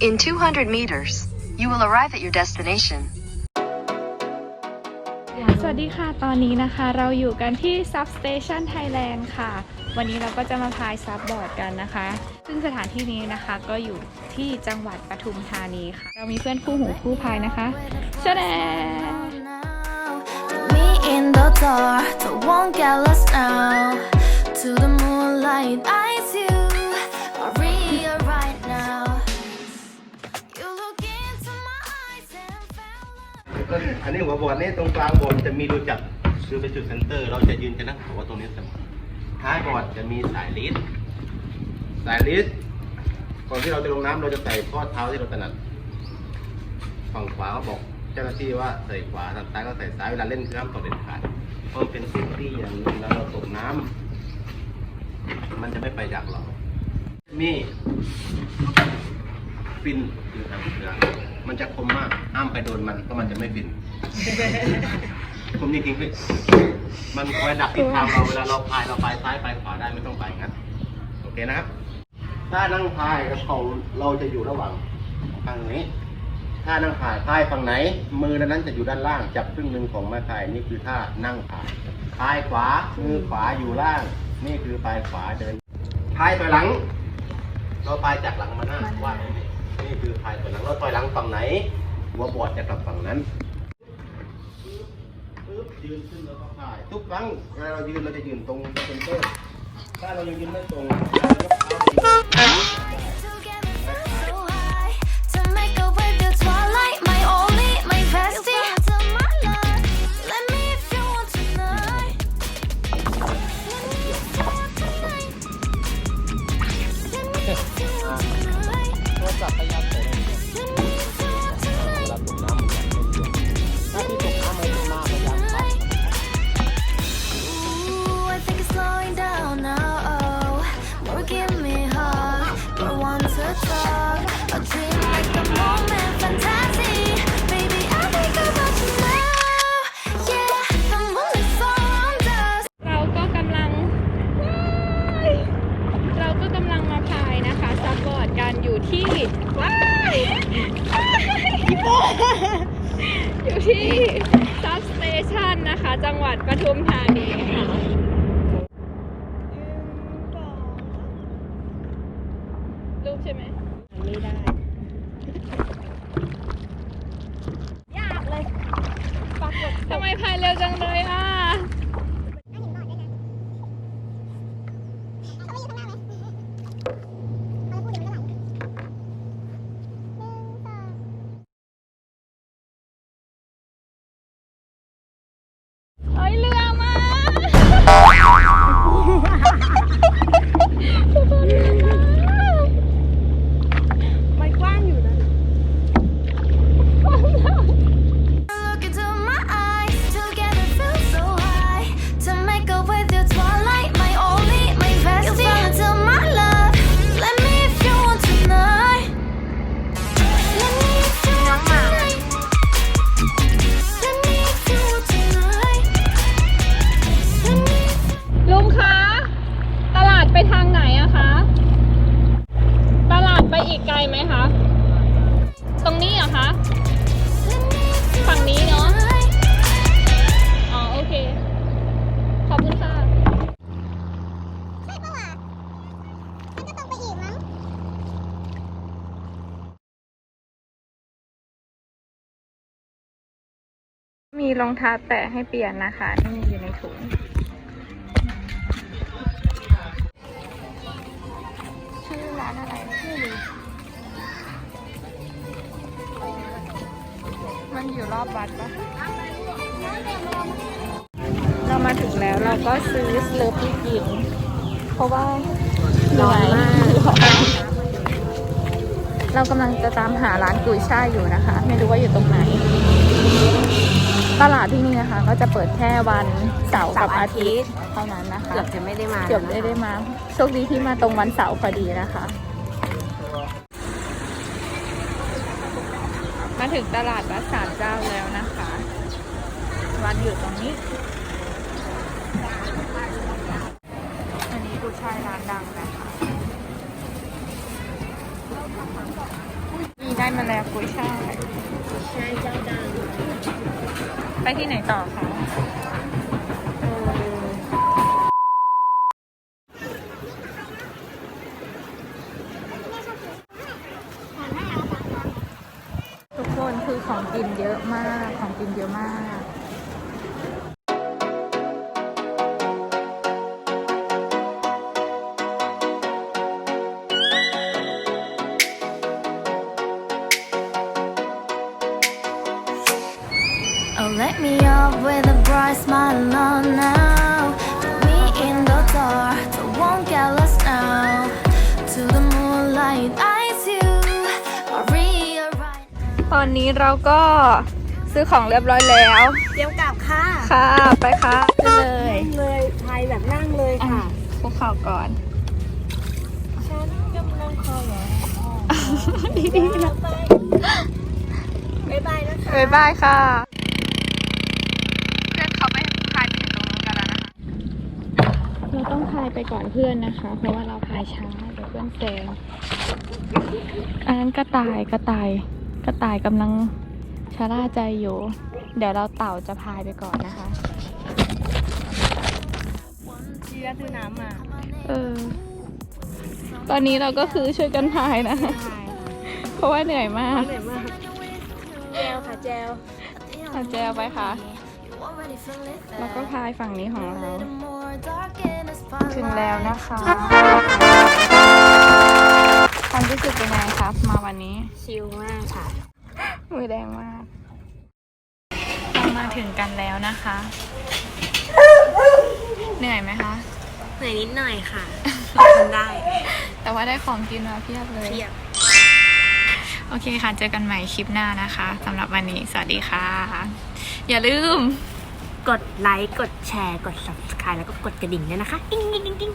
In 200 meters, you will arrive at your destination. สวัสดีค่ะ ตอนนี้นะคะเราอยู่กันที่ Substation Thailand ค่ะ วันนี้เราก็จะมาพายซับบอร์ดกันนะคะ ซึ่งสถานที่นี้นะคะก็อยู่ที่จังหวัดปทุมธานีค่ะ เรามีเพื่อนคู่หูคู่พายนะคะชาแด Me in the dark, don't won't get lost now. To the moonlight, eyes อันนี้หัวบอร์ดนี่ตรงกลางบอร์ดจะมีรูจับคือเป็นจุดเซนเตอร์ เราจะยืนกันนั่งหัวตรงนี้เสมอท้ายบอร์ดจะมีสายลิสสายลิสก่อนที่เราจะลงน้ำเราจะใส่ข้อเท้าที่เราถนัดฝั่งขวาก็บอกเจ้าหน้าที่ว่าใส่ขวาทางซ้ายก็ใส่ซ้ายเวลาเล่นคือห้ามตกเด็ดขาดเพราะมันเป็นเซฟตี้อย่างนึงแล้วเราตกน้ำมันจะไม่ไปจากเรา มีฟินคือทางเสือมันจะคมมากห้ามไปโดนมันเพราะมันจะไม่ฟิน คมจริงๆคือมันคอยดักทิศทางเราเวลาเราพายเราพายซ้ายไปขวาได้ไม่ต้องไปงั้นโอเคนะครับ ถ้านั่งพายกระเป๋าเราจะอยู่ระหว่างฝั่งนี้ ถ้านั่งพายพายฝั่งไหน มือนั้นจะอยู่ด้านล่างจับครึ่งหนึ่งของไม้พายนี่คือท่านั่งพายพายขวามือขวาอยู่ล่าง นี่คือปลายขวาเดินพายถอยหลัง เราพายจากหลังมาหน้าว่านี่คือพายถอยหลังเราถอยหลังฝั่งไหนหัวบอดจะกลับฝั่งนั้น ปึ๊บยืนขึ้นแล้วก็ถ่าย ทุกครั้งเวลาเรายืนเราจะยืนตรงเซนเตอร์ ถ้าเรายังยืนไม่ตรงเรายกเท้าไป อยู่ที่ Substation นะคะ จังหวัดปทุมธานีค่ะรูปใช่ไหมไม่ได้ ยากเลยทำไมพายเร็วจังเลย อีกไกลไหมคะ ตรงนี้เหรอคะ ฝั่งนี้เนาะ อ๋อโอเค ขอบคุณค่ะมีรองเท้าแตะให้เปลี่ยนนะคะนี่อยู่ในถุง อยู่รอบวัดปะเรามาถึงแล้วเราก็ซื้อสเลอปี้กินเพราะว่าร้อนมากเรากำลังจะตามหาร้านกุยช่ายอยู่นะคะ ไม่รู้ว่าอยู่ตรงไหน ตลาดที่นี่นะคะ ก็จะเปิดแค่วันเสาร์กับอาทิตย์เท่านั้นนะคะ เกือบจะไม่ได้มาเกือบได้ได้มา โชคดีที่มาตรงวันเสาร์พอดีนะคะ มาถึงตลาดวัดสารเจ้าแล้วนะคะ วัดอยู่ตรงนี้ อันนี้กุยช่ายร้านดังนะคะมาแล้วกุยช่ายใช่เจ้าดัง ไปที่ไหนต่อคะ ทุกคนคือ ของกินเยอะมาก ของกินเยอะมาก ตอนนี้เราก็ซื้อของเรียบร้อยแล้วเดี๋ยวกลับค่ะค่ะไปค่ะไปเลยนั่งเลยพายแบบนั่งเลยอะค่ะคุกเข่าก่อนฉันกำลังคอยเหรอดีๆนะบ๊ายบายนะคะบ๊ายบายค่ะเพื่อนเขาไปพายไปถึงตรงนู้นกันแล้วนะคะเราต้องพายไปก่อนเพื่อนนะคะ เพราะว่าเราพายช้าเดี๋ยวเพื่อนแซงอันนั้นกระต่ายกระต่าย กระต่ายกำลังชะล่าใจอยู่ เดี๋ยวเราเต่าจะพายไปก่อนนะคะชีแล้วซื้อน้ำมาเออตอนนี้เราก็คือช่วยกันพายนะพายเพราะว่าเหนื่อยมากเหนื่อยมากแจวค่ะแจวเอาแจวไปค่ะ You already feel it แล้วก็ there. พายฝั่งนี้ของเรา Little more dark in the ถึงแล้ว spotlight. นะคะความ รู้สึกเป็นไงครับ มาวันนี้ ชิลมากค่ะ มือแดงมากเรามาถึงกันแล้วนะคะ เหนื่อยไหมคะเหนื่อยนิดหน่อยค่ะทำได้ แต่ว่าได้ของกินมาเพียบเลยเทียบโอเคค่ะ เจอกันใหม่คลิปหน้านะคะสำหรับวันนี้ สวัสดีค่ะ อย่าลืม กดไลค์ กดแชร์ กด subscribe แล้วก็กดกระดิ่งด้วยนะคะ อิงอิงอิงอิง